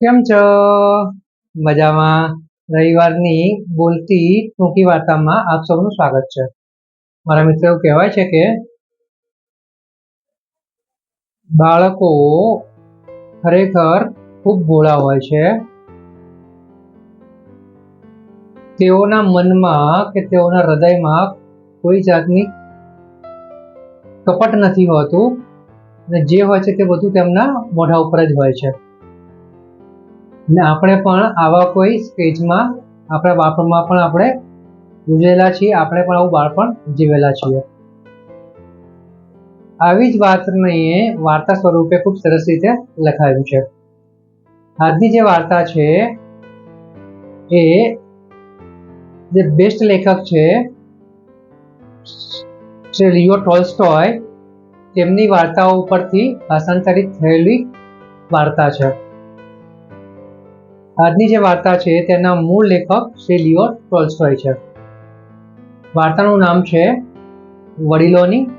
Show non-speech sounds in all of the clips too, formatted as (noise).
કેમ છો? મજામાં. રવિવારની બોલતી ટૂંકી વાર્તામાં આપ સૌનું સ્વાગત છે. મારા મિત્રો એવું કહેવાય છે કે બાળકો ખરેખર ખૂબ ભોળા હોય છે. તેઓના મનમાં કે તેઓના હૃદયમાં કોઈ જાતની કપટ નથી હોતું. અને જે હોય છે તે બધું તેમના મોઢા ઉપર જ હોય છે. ને આપણે પણ આવા કોઈ સ્ટેજમાં, આપણા બાળપણમાં પણ આપણે ગુજરેલા છીએ, આપણે પણ આવું બાળપણ જીવેલા છીએ. આવી જ વાતને વાર્તા સ્વરૂપે ખૂબ સરસ રીતે લખાયું છે. આજની જે વાર્તા છે, એ જે બેસ્ટ લેખક છે શ્રી લિયો ટોલ્સ્ટોય, તેમની વાર્તાઓ ઉપરથી ભાષાંતરિત થયેલી વાર્તા છે. આજની જે વાર્તા છે તેના મૂળ લેખક શ્રી લિયો ટોલ્સ્ટોય છે. વાર્તાનું નામ છે વડીલોની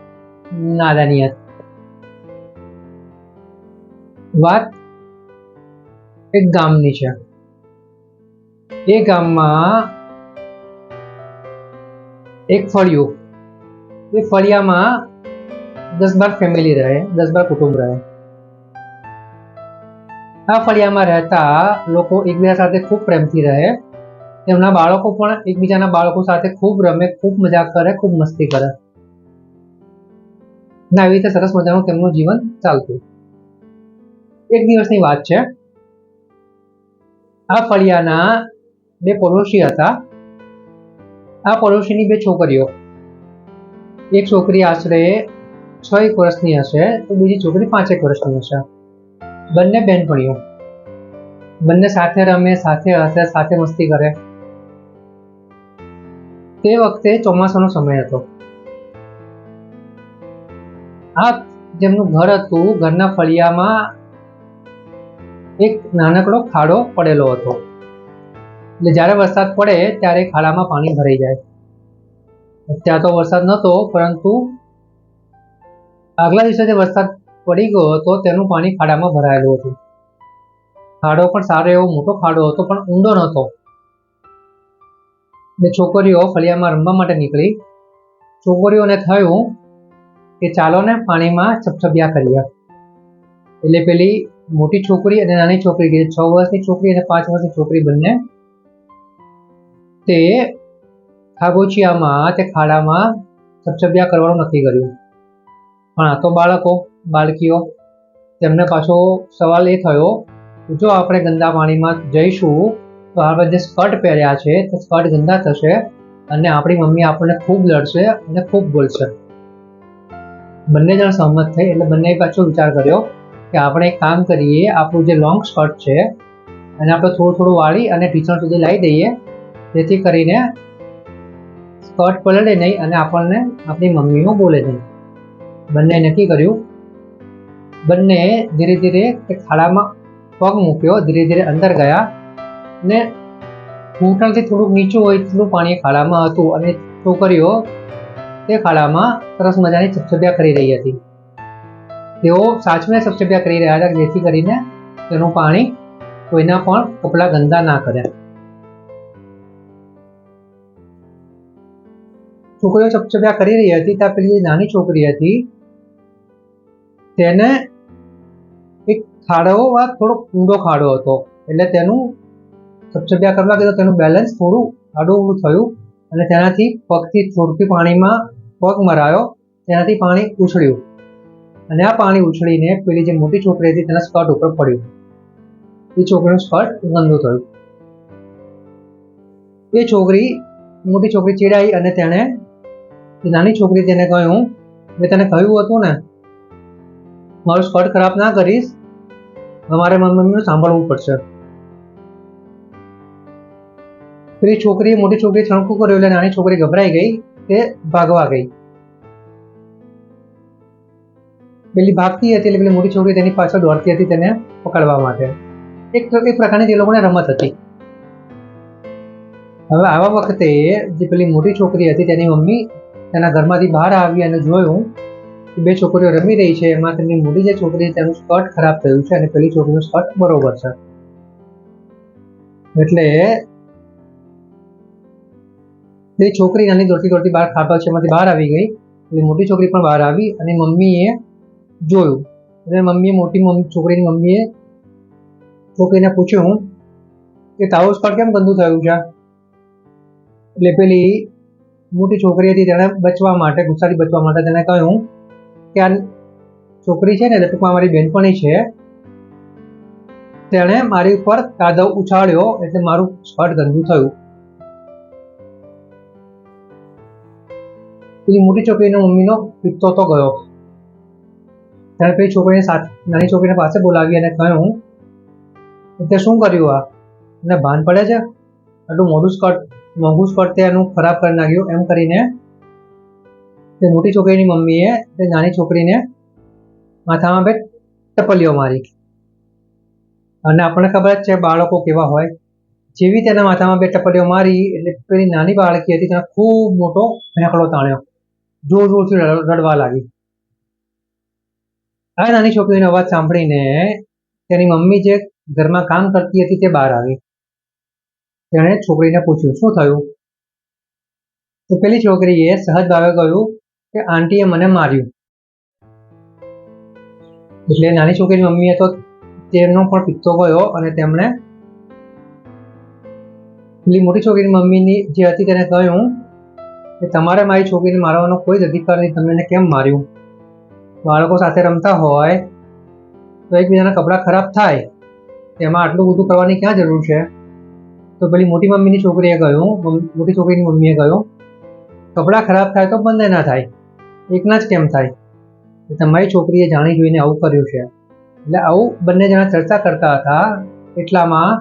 નાદાનિયત. વાત એક ગામની છે. એ ગામમાં એક ફળિયું. એ ફળિયામાં દસ બાર ફેમિલી રહે, દસ બાર કુટુંબ રહે. આ ફળિયામાં રહેતા લોકો એકબીજા સાથે ખૂબ પ્રેમથી રહે. તેમના બાળકો પણ એકબીજાના બાળકો સાથે ખૂબ રમે, ખૂબ મજાક કરે, ખૂબ મસ્તી કરે. ના આવી રીતે સરસ મજાનું તેમનું જીવન ચાલતું. એક દિવસની વાત છે. આ ફળિયાના બે પડોશી હતા. આ પડોશીની બે છોકરીઓ. એક છોકરી આશરે છ એક વર્ષની હશે, તો બીજી છોકરી પાંચેક વર્ષની હશે. બંને બહેનપણીઓ બંને સાથે રમે, સાથે હસે, સાથે મસ્તી કરે. તે વખતે ચોમાસાનો સમય હતો. આ જેમનું ઘર હતું, ઘરના ફળિયામાં એક નાનકડો ખાડો પડેલો હતો. એટલે જ્યારે વરસાદ પડે ત્યારે ખાડામાં પાણી ભરાઈ જાય. ત્યાં તો વરસાદ નહોતો પરંતુ આગલા દિવસે જે વરસાદ પડી ગયો હતો તેનું પાણી ખાડામાં ભરાયેલું હતું. ખાડો પણ સારો એવો મોટો ખાડો હતો, પણ ઊંડો નહોતો. ને છોકરીઓ ફળિયામાં રમવા માટે નીકળી. છોકરીઓને થયું કે ચાલો ને પાણીમાં છપછપિયા કરીએ એટલે પેલી મોટી છોકરી અને નાની છોકરી કે છ વર્ષની છોકરી અને પાંચ વર્ષની છોકરી બંને. તે ખાગોચિયામાં તે ખાડામાં છપછપિયા કરવાનું નક્કી કર્યું. પણ આ તો બાળકો, બાળકીઓ, તેમને પાછો સવાલ એ થયો જો આપણે ગંદા પાણીમાં જઈશું, તો આપણે જે સ્કર્ટ પહેર્યા છે, તે સ્કર્ટ ગંદા થશે અને આપણી મમ્મી આપણને ખૂબ લડશે અને ખૂબ બોલશે. બંને જણ સહમત થઈ એટલે બંને પાછો વિચાર કર્યો કે આપણે એક કામ કરીએ, આપણું જે લોંગ સ્કર્ટ છે અને આપણે થોડું થોડું વાળી અને ટીચર સુધી લાવી દઈએ. જેથી કરીને સ્કર્ટ પલળે નહીં અને આપણને આપણી મમ્મીઓ બોલે નહીં. બંને નક્કી કર્યું. બંને ધીરે ધીરે તે ખાડામાં પગ મૂક્યો, ધીરે ધીરે અંદર ગયા ને ઘૂંટણથી થોડુંક નીચું હોય એટલું પાણી ખાડામાં હતું અને છોકરીઓ તે ખાડામાં સરસ મજાની છપછપિયા કરી રહી હતી. તેઓ સાચમે છપછપિયા કરી રહ્યા હતા, જેથી કરીને તેનું પાણી કોઈના પણ કપડાં ગંદા ના કરે છોકરીઓ છપછપિયા કરી રહી હતી, ત્યાં પેલી નાની છોકરી હતી, તેને એક ખાડો થોડો ઊંડો ખાડો હતો. એટલે તેનું છપછપિયા કરવા કીધું તેનું બેલેન્સ થોડું આડું ઊંડું થયું અને તેનાથી પગથી થોડકી પાણીમાં પગ મરાયો. તેનાથી પાણી ઉછળ્યું. અને આ પાણી ઉછળીને પેલી જે મોટી છોકરી હતી, તેના સ્કર્ટ ઉપર પડ્યું. એ છોકરીનું સ્કર્ટ ગંદુ થયું. એ છોકરી, મોટી છોકરી ચીડાઈ અને તેણે એ નાની છોકરી તેને કહ્યું, મેં તને કહ્યું હતું ને, મારું સ્કર્ટ ખરાબ ના કરીશ અમારે મમ્મીનું સાંભળવું પડશે. પેલી છોકરીએ, મોટી છોકરી છણકું કર્યું એટલે નાની છોકરી ગભરાઈ ગઈ તે ભાગવા ગઈ. પેલી ભાગતી હતી એટલે પેલી મોટી છોકરી તેની પાછળ દોડતી હતી તેને પકડવા માટે. એક એક પ્રકારની તે લોકોને રમત હતી. હવે આવા વખતે જે પેલી મોટી છોકરી હતી તેની મમ્મી તેના ઘરમાંથી બહાર આવી અને જોયું બે છોકરીઓ રમી રહી છે. એમાં તેમની મોટી જે છોકરી તેનું સ્કર્ટ ખરાબ થયું છે અને પેલી છોકરીનું સ્કર્ટ બરોબર છે. એટલે તે છોકરી નાની દોડતી દોડતી બહાર ખાબા છે, એમાંથી બહાર આવી ગઈ. એટલે મોટી છોકરી પણ બહાર આવી અને મમ્મીએ જોયું. એટલે મમ્મીએ મોટી મમ્મી, છોકરીની મમ્મીએ છોકરીને પૂછ્યું કે તાવો સ્કર્ટ કેમ ગંદુ થયું છે? એટલે પેલી મોટી છોકરી હતી તેણે બચવા માટે, ગુસ્સાથી બચવા માટે તેણે કહ્યું કે આ છોકરી છે ને ટૂંકમાં મારી બહેનપણી છે. તેણે મારી ઉપર કાદવ ઉછાળ્યો એટલે મારું સ્કર્ટ ગંદુ થયું. પેલી મોટી છોકરીનો મમ્મીનો પિત્તો તો ગયો. ત્યારે પેલી છોકરીને સાથે, નાની છોકરીને પાસે બોલાવી અને કહ્યું તે શું કર્યું આ? એને ભાન પડે છે? આટલું મોટું સ્કર્ટ મોંઘું જ પડતે એનું ખરાબ કરી નાખ્યું. એમ કરીને તે મોટી છોકરીની મમ્મીએ તે નાની છોકરીને માથામાં બે ટપલીઓ મારી. અને આપણને ખબર જ છે બાળકો કેવા હોય. જેવી તેના માથામાં બે ટપલીઓ મારી, એટલે પેલી નાની બાળકી હતી, તેને ખૂબ મોટો ભેંકડો તાણ્યો. જોર જોરથી રડ- રડવા લાગી. આ નાની છોકરીનો અવાજ સાંભળીને તેની મમ્મી જે ઘરમાં કામ કરતી હતી તે બહાર આવી. તેણે છોકરીને પૂછ્યું, શું થયું? તો પેલી છોકરીએ સહજ ભાવે કહ્યું કે, આંટીએ મને માર્યું. એટલે નાની છોકરીની મમ્મીએ તો તેનો પણ પિત્તો ગયો અને તેમણે પેલી મોટી છોકરીની મમ્મીની જે હતી તેને કહ્યું કે, તમારે મારી છોકરીને મારવાનો કોઈ જ અધિકાર નહીં, તમે એને કેમ માર્યું? બાળકો સાથે રમતા હોય તો એકબીજાના કપડાં ખરાબ થાય, તેમાં આટલું બધું કરવાની ક્યાં જરૂર છે? તો પેલી મોટી મમ્મીની છોકરીએ કહ્યું મોટી છોકરીની મમ્મીએ કહ્યું, કપડાં ખરાબ થાય તો બંને ના થાય. એકના જ કેમ થાય? તમારી છોકરીએ જાણી જોઈને આવું કર્યું છે. એટલે આવું બંને જણા ચર્ચા કરતા હતા, એટલામાં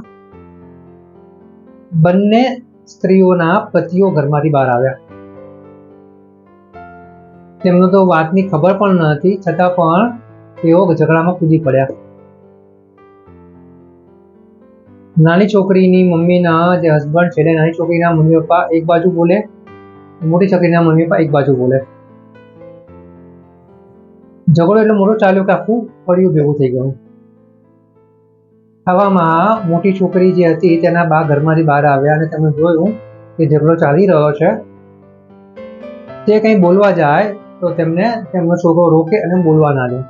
બંને સ્ત્રીઓના પતિઓ ઘરમાંથી બહાર આવ્યા. તેમને તો વાતની ખબર પણ ન હતી, છતાં પણ તેઓ ઝઘડામાં કૂદી પડ્યા. નાની છોકરીની મમ્મીના જે હસબન્ડ છે નાની છોકરીના મમ્મી પપ્પા એક બાજુ બોલે, મોટી છોકરીના મમ્મી પપ્પા એક બાજુ બોલે. ઝઘડો એટલો મોટો ચાલ્યો કે આખું ફળિયું ભેગું થઈ ગયું. આવામાં મોટી છોકરી જે હતી, તેના બા ઘરમાંથી બહાર આવ્યા અને તમે જોયું કે ઝઘડો ચાલી રહ્યો છે. તે કંઈ બોલવા જાય, તો તેમને તેમનો છોકરો રોકે અને બોલવા ના દે.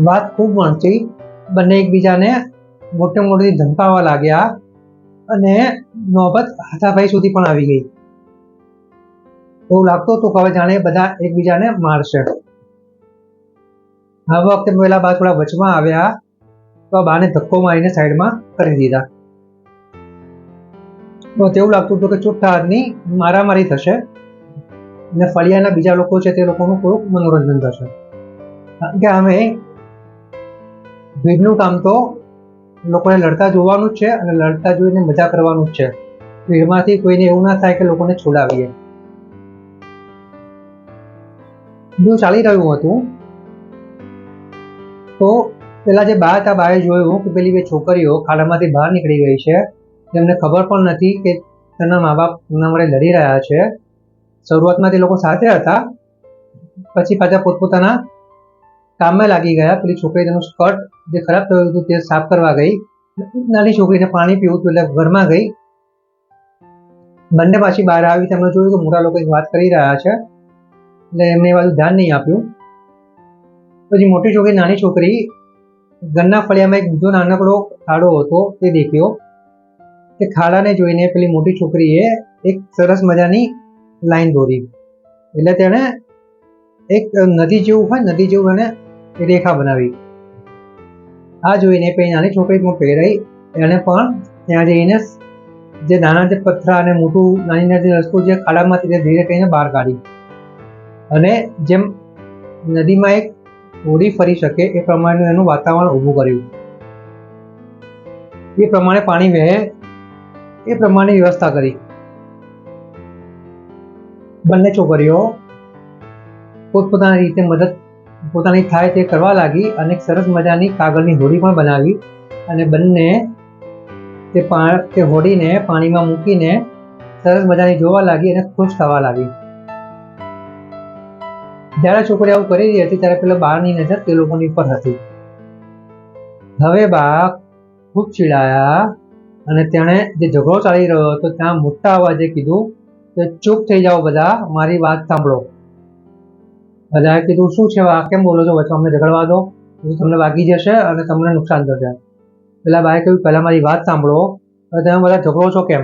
વાત ખૂબ વણસી બંને એકબીજાને મોટે મોટેથી ધમકાવવા લાગ્યા અને નોબત હાથાભાઈ સુધી પણ આવી ગઈ. એવું લાગતું હતું કે હવે જાણે બધા એકબીજાને મારશે. આ વખતે પહેલા બા થોડા વચમાં આવ્યા તો આ બાને ધક્કો મારીને સાઈડમાં કરી દીધા. તો તેવું લાગતું હતું કે હાથની મારામારી થશે અને ફળિયાના બીજા લોકો છે તે લોકોનું થોડુંક મનોરંજન થશે. કારણ કે અમે ભીડનું કામ તો લોકોને લડતા જોવાનું જ છે અને લડતા જોઈને મજા કરવાનું જ છે. ભીડમાંથી કોઈને એવું ના થાય કે લોકોને છોડાવીએ. બધું ચાલી રહ્યું હતું. તો પેલા જે બા હતા, બાએ જોયું કે પેલી બે છોકરીઓ ખાડામાંથી બહાર નીકળી ગઈ છે. તેમને ખબર પણ નથી કે તેના મા બાપ એમના માટે લડી રહ્યા છે. શરૂઆતમાં તે લોકો સાથે હતા. પછી પાછા પોતપોતાના કામમાં લાગી ગયા. પેલી છોકરી તેનું સ્કર્ટ જે ખરાબ થયું હતું તે સાફ કરવા ગઈ. નાની છોકરીને પાણી પીવું હતું એટલે ઘરમાં ગઈ. બંને પાછી બહાર આવી. તેમણે જોયું કે મોટા લોકો વાત કરી રહ્યા છે. એટલે એમને એ બાજુ ધ્યાન નહીં આપ્યું. પછી મોટી છોકરી, નાની છોકરી, ઘરના ફળિયામાં એક બીજો નાનકડો ખાડો હતો, તે દેખ્યો. તે ખાડાને જોઈને પેલી મોટી છોકરીએ એક સરસ મજાની લાઈન દોરી. એટલે તેણે એક નદી જેવું હોય, નદી જેવું એને રેખા બનાવી. આ જોઈને પછી નાની છોકરી પહેરાઈ એને પણ ત્યાં જઈને જે નાના જે પથરા અને મોટું નાની નાની રસ્તો જે ખાડામાંથી ધીરે કરીને બહાર કાઢી. અને જેમ નદીમાં એક હોડી ફરી શકે એ પ્રમાણે એનું વાતાવરણ ઊભું કર્યું. એ પ્રમાણે પાણી વહે, એ પ્રમાણે વ્યવસ્થા કરી. બંને છોકરીઓ પોતપોતાની રીતે મદદ પોતાની થાય તે કરવા લાગી અને સરસ મજાની કાગળની હોડી પણ બનાવી અને બંને તે તે હોડીને પાણીમાં મૂકીને સરસ મજાની જોવા લાગી અને ખુશ થવા લાગી. જ્યારે છોકરી આવું કરી રહી હતી ત્યારે પેલા બારની નજર તે લોકોની પર હતી. હવે બા ખૂબ ચીડાયા અને તેણે જે ઝઘડો ચાલી રહ્યો હતો ત્યાં મોટા અવાજે કીધું કે ચૂપ થઈ જાઓ બધા, મારી વાત સાંભળો. બધાએ કીધું, શું છે? આ કેમ બોલો છો? વચ્ચે અમને ઝઘડવા દો. તમને વાગી જશે અને તમને નુકસાન થશે. પેલા બાએ કહ્યું, પહેલા મારી વાત સાંભળો. અને તમે બધા ઝઘડો છો કેમ?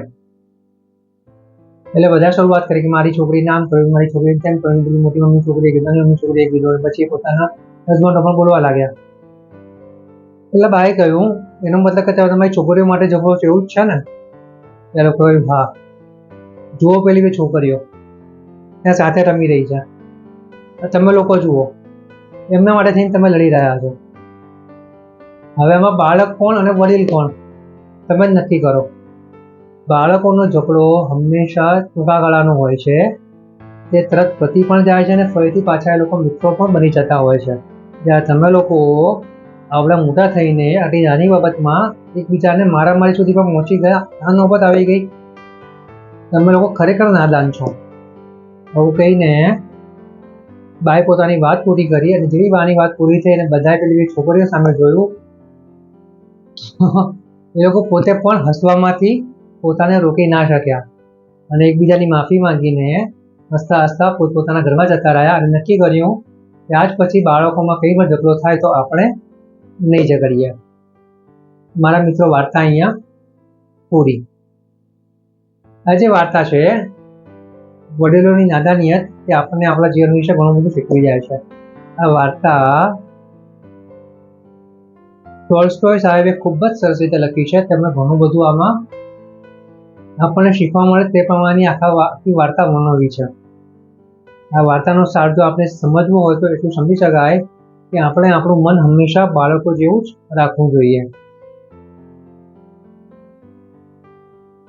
એટલે બધા શરૂઆત કરી કે, મારી છોકરી નામ કહ્યું, મારી છોકરી તેમ કહ્યું? પેલી મોટી મમ્મી છોકરી કીધું મમ્મી છોકરી કીધું પછી પોતાના હસબન્ડ પણ બોલવા લાગ્યા. એટલે બાએ કહ્યું, એનો મતલબ કે તમારી છોકરીઓ માટે ઝઘડો છે, એવું જ છે ને? એ કહ્યું હા. જુઓ પેલી બે છોકરીઓ. ત્યાં સાથે રમી રહી છે. તમે લોકો જુઓ. એમના માટે થઈને તમે લડી રહ્યા છો. હવે એમાં બાળક કોણ અને વડીલ કોણ? તમે જ નક્કી કરો. બાળકોનો ઝઘડો હંમેશા ટૂંકા ગાળાનો હોય છે. તે તરત પતિ પણ જાય છે અને ફરીથી પાછા એ લોકો મિત્રો પણ બની જતા હોય છે. જ્યારે તમે લોકો આવડા મોટા થઈને આટલી નાની બાબતમાં એકબીજાને મારામારી સુધી પણ પહોંચી ગયા, આ નોબત આવી ગઈ. તમે લોકો ખરેખર નાદાન છો. આવું કહીને બાએ પોતાની વાત પૂરી કરી અને જેવી બાની વાત પૂરી થઈ અને બધાએ પેલી છોકરીઓ સામે જોયું, (laughs) એ લોકો પોતે પણ હસવામાંથી પોતાને રોકી ના શક્યા અને એકબીજાની માફી માંગીને હસતા હસતા પોતપોતાના ઘરમાં જતા રહ્યા અને નક્કી કર્યું કે આજ પછી બાળકોમાં કઈ પણ ઝઘડો થાય તો આપણે નહીં ઝઘડીએ. મારા મિત્રો વાર્તા અહીંયા પૂરી. આ જે વાર્તા છે વડીલોની નાદાનિયત તે આપણને આપણા જીવન વિશે ઘણું બધું શીખવી જાય છે. આ વાર્તા ટોલ્સ્ટોય સાહેબે ખૂબ જ સરસ રીતે લખી છે. તેમણે ઘણું બધું આમાં આપણને શીખવા મળે તે પ્રમાણેની આખા વાર્તા વર્ણવી છે. આ વાર્તાનો સાર જો આપણે સમજવો હોય તો એટલું સમજી શકાય કે આપણે આપણું મન હંમેશા બાળકો જેવું જ રાખવું જોઈએ.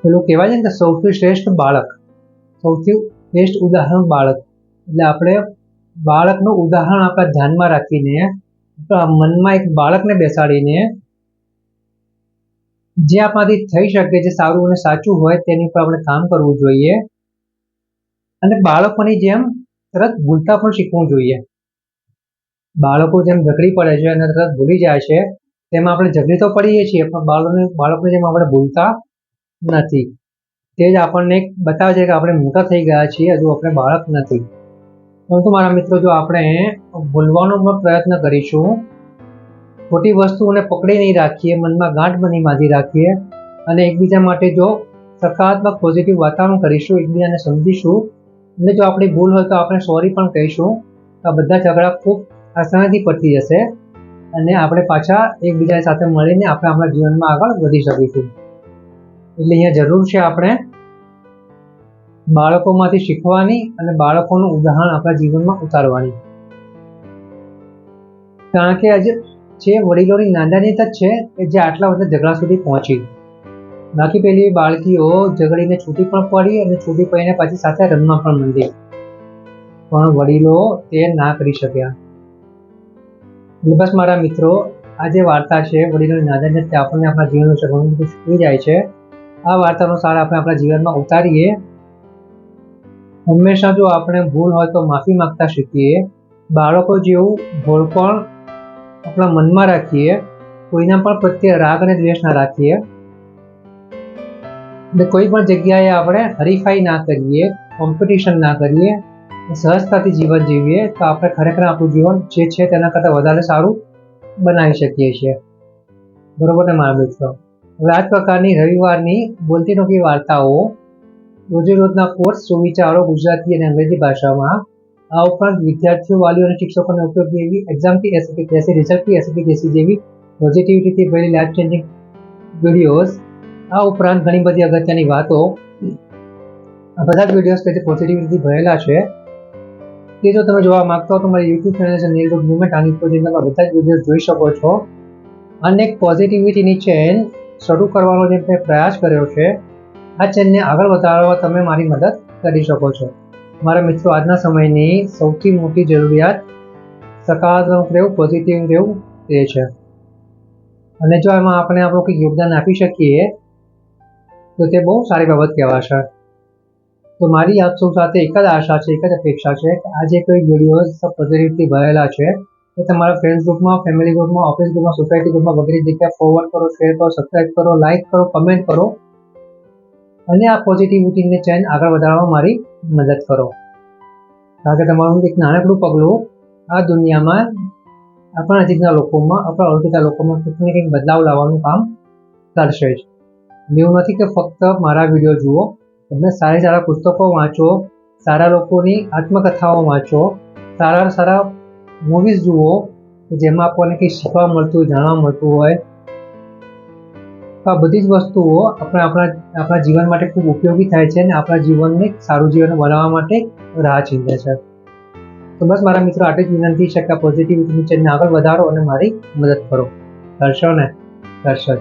પેલું કહેવાય છે ને કે સૌથી શ્રેષ્ઠ બાળક. સૌથી બેસ્ટ ઉદાહરણ બાળક. એટલે આપણે બાળકનું ઉદાહરણ આપણા ધ્યાનમાં રાખીને મનમાં એક બાળકને બેસાડીને જે આપણાથી થઈ શકે, જે સારું અને સાચું હોય તેની પર આપણે કામ કરવું જોઈએ. અને બાળકોની જેમ તરત ભૂલતા પણ શીખવું જોઈએ. બાળકો જેમ ઝઘડી પડે છે અને તરત ભૂલી જાય છે, તેમાં આપણે ઝઘડી તો પડીએ છીએ, પણ બાળકોને બાળકોને જેમ આપણે ભૂલતા નથી. તે જ આપણને બતાવે છે કે આપણે મોટા થઈ ગયા છીએ, હજુ આપણે બાળક નથી. પરંતુ મારા મિત્રો, જો આપણે ભૂલવાનો પણ પ્રયત્ન કરીશું, ખોટી વસ્તુઓને પકડી નહીં રાખીએ, મનમાં ગાંઠ બની બાંધી રાખીએ, અને એકબીજા માટે જો સકારાત્મક પોઝિટિવ વાતાવરણ કરીશું, એકબીજાને સમજીશું અને જો આપણી ભૂલ હોય તો આપણે સોરી પણ કહીશું, તો આ બધા ઝઘડા ખૂબ આસાનીથી પતી જશે, અને આપણે પાછા એકબીજા સાથે મળીને આપણે આપણા જીવનમાં આગળ વધી શકીશું. એટલે અહીંયા જરૂર છે આપણે બાળકોમાંથી શીખવાની અને બાળકોનું ઉદાહરણ આપણા જીવનમાં ઉતારવાની. કારણ કે આજે જે વડીલોની નાદાનીત જ છે કે જે આટલા બધા ઝઘડા સુધી પહોંચી. બાકી પેલી બાળકીઓ ઝઘડીને છૂટી પણ પડી અને છૂટી પડીને પછી સાથે રમવા પણ માંડી. પણ વડીલો તે ના કરી શક્યા. એટલે બસ મારા મિત્રો, આ જે વાર્તા છે, વડીલોની નાદાનીત તે આપણને આપણા જીવન વિશે બધું શીખવી જાય છે. આ વાર્તાનો સાર આપણે આપણા જીવનમાં ઉતારીએ હંમેશા જો આપણે ભૂલ હોય તો માફી માંગતા શીખીએ. બાળકો જેવું ભોળપણ આપણા મનમાં રાખીએ. કોઈના પણ પ્રત્યે રાગ અને દ્વેષ ના રાખીએ. અને કોઈ પણ જગ્યાએ આપણે હરીફાઈ ના કરીએ કોમ્પિટિશન ના કરીએ, સહજતાથી જીવન જીવીએ, તો આપણે ખરેખર આપણું જીવન જે છે તેના કરતાં વધારે સારું બનાવી શકીએ છીએ. બરોબર ને મારા મિત્રો? હવે આ પ્રકારની રવિવારની બોલતી નોકી વાર્તાઓ રોજે રોજના કોર્સ સુવિચારો ગુજરાતી અને અંગ્રેજી ભાષામાં. આ ઉપરાંત વિદ્યાર્થીઓ, વાલીઓ અને શિક્ષકોને ઉપયોગી એવી એક્ઝામથી એસએપી રિઝલ્ટથી એસએપી જેવી પોઝિટિવિટીથી ભરેલી લાઈફ ચેન્જિંગ વિડીયોઝ આ ઉપરાંત ઘણી બધી અગત્યની વાતો. આ બધા જ વિડીયોઝ કે જે પોઝિટિવિટીથી ભરેલા છે. તે જો તમે જોવા માંગતા હો તો મારી યુટ્યુબ ચેનલ છે નીલ ગુડ મુવમેન્ટ આની પ્રોજેક્ટમાં બધા જ વીડિયો જોઈ શકો છો. અને પોઝિટિવિટીની ચેન શરૂ કરવાનો જે મેં પ્રયાસ કર્યો છે આ ચેનને આગળ વધારવા તમે મારી મદદ કરી શકો છો. મારા મિત્રો, આજના સમયની સૌથી મોટી જરૂરિયાત સકારાત્મક રહેવું પોઝિટિવ રહેવું તે છે. અને જો એમાં આપણે આપણું કંઈક યોગદાન આપી શકીએ, તો તે બહુ સારી બાબત કહેવાશે. તો મારી આપ સૌ સાથે એક જ આશા છે, એક જ અપેક્ષા છે કે જે કોઈ વિડીયોઝ પોઝિટિવથી ભરેલા છે, એ તમારા ફ્રેન્ડ ગ્રુપમાં ફેમિલી ગ્રુપમાં ઓફિસ ગ્રુપમાં સોસાયટી ગ્રુપમાં વગેરે જગ્યાએ ફોરવર્ડ કરો શેર કરો સબસ્ક્રાઈબ કરો લાઇક કરો કમેન્ટ કરો. અને આ પોઝિટિવિટીને ચેન આગળ વધારવામાં મારી મદદ કરો. કારણ કે તમારું એક નાનકડું પગલું આ દુનિયામાં આપણા નજીકના લોકોમાં, આપણા ઓળખીતા લોકોમાં કંઈક ને કંઈક બદલાવ લાવવાનું કામ કરશે જ. એવું નથી કે ફક્ત મારા વીડિયો જુઓ, તમે સારા સારા પુસ્તકો વાંચો, સારા લોકોની આત્મકથાઓ વાંચો, સારા સારા મૂવીઝ જુઓ જેમાં આપણને કંઈક શીખવા મળતું, જાણવા મળતું હોય તો આ બધી જ વસ્તુઓ આપણે આપણા આપણા જીવન માટે ખૂબ ઉપયોગી થાય છે અને આપણા જીવનને સારું જીવન બનાવવા માટે રાહ ચીંધે છે. તો બસ મારા મિત્રો, આટલી જ વિનંતી છે કે પોઝિટિવિટીની ચેનને આગળ વધારો અને મારી મદદ કરો. કરશો ને કરશો જ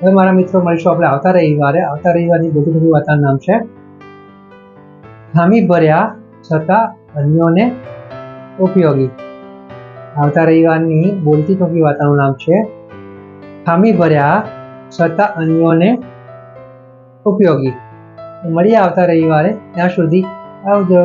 હવે મારા મિત્રો, મળીશું આપણે આવતા રવિવારે. આવતા રવિવારની બધી બધી વાત નામ છે, ખામી ભર્યા છતાં અન્યોને ઉપયોગી. આવતા રવિવારની બોલતી ટૂંકી વાર્તાનું નામ છે, ખામી ભર્યા છતાં અન્યોને ઉપયોગી. મળીએ આવતા રવિવારે. ત્યાં સુધી આવજો.